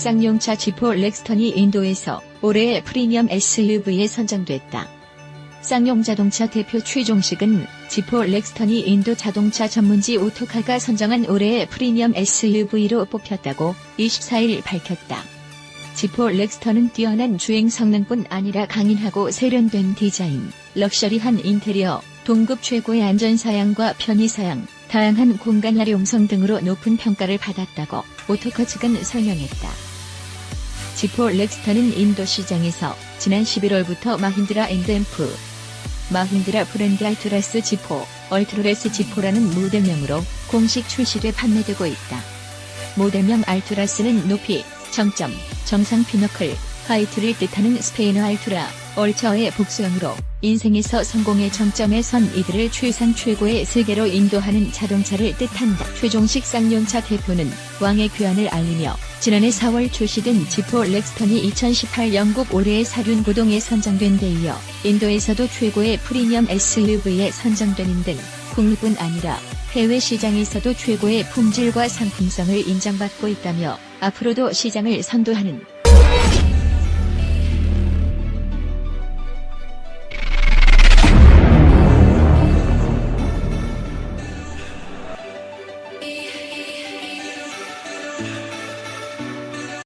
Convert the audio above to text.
쌍용차 지포 렉스턴이 인도에서 올해의 프리미엄 SUV에 선정됐다. 쌍용 자동차 대표 최종식은 지포 렉스턴이 인도 자동차 전문지 오토카가 선정한 올해의 프리미엄 SUV로 뽑혔다고 24일 밝혔다. 지포 렉스턴은 뛰어난 주행 성능뿐 아니라 강인하고 세련된 디자인, 럭셔리한 인테리어, 동급 최고의 안전사양과 편의사양, 다양한 공간 활용성 등으로 높은 평가를 받았다고 오토카 측은 설명했다. 지포 렉스턴은 인도 시장에서 지난 11월부터 마힌드라 앤드앰프, 마힌드라 브랜드 알트라스 지포, 얼트로레스 지포라는 모델명으로 공식 출시돼 판매되고 있다. 모델명 알투라스는 높이, 정점, 정상 피너클, 하이트를 뜻하는 스페인어 알투라, 얼처의 복수형으로 인생에서 성공의 정점에 선 이들을 최상 최고의 세계로 인도하는 자동차를 뜻한다. 최종식 쌍용차 대표는 왕의 귀환을 알리며 지난해 4월 출시된 지포 렉스턴이 2018 영국 올해의 사륜 구동에 선정된 데 이어 인도에서도 최고의 프리미엄 SUV에 선정되는 등 국내뿐 아니라 해외 시장에서도 최고의 품질과 상품성을 인정받고 있다며 앞으로도 시장을 선도하는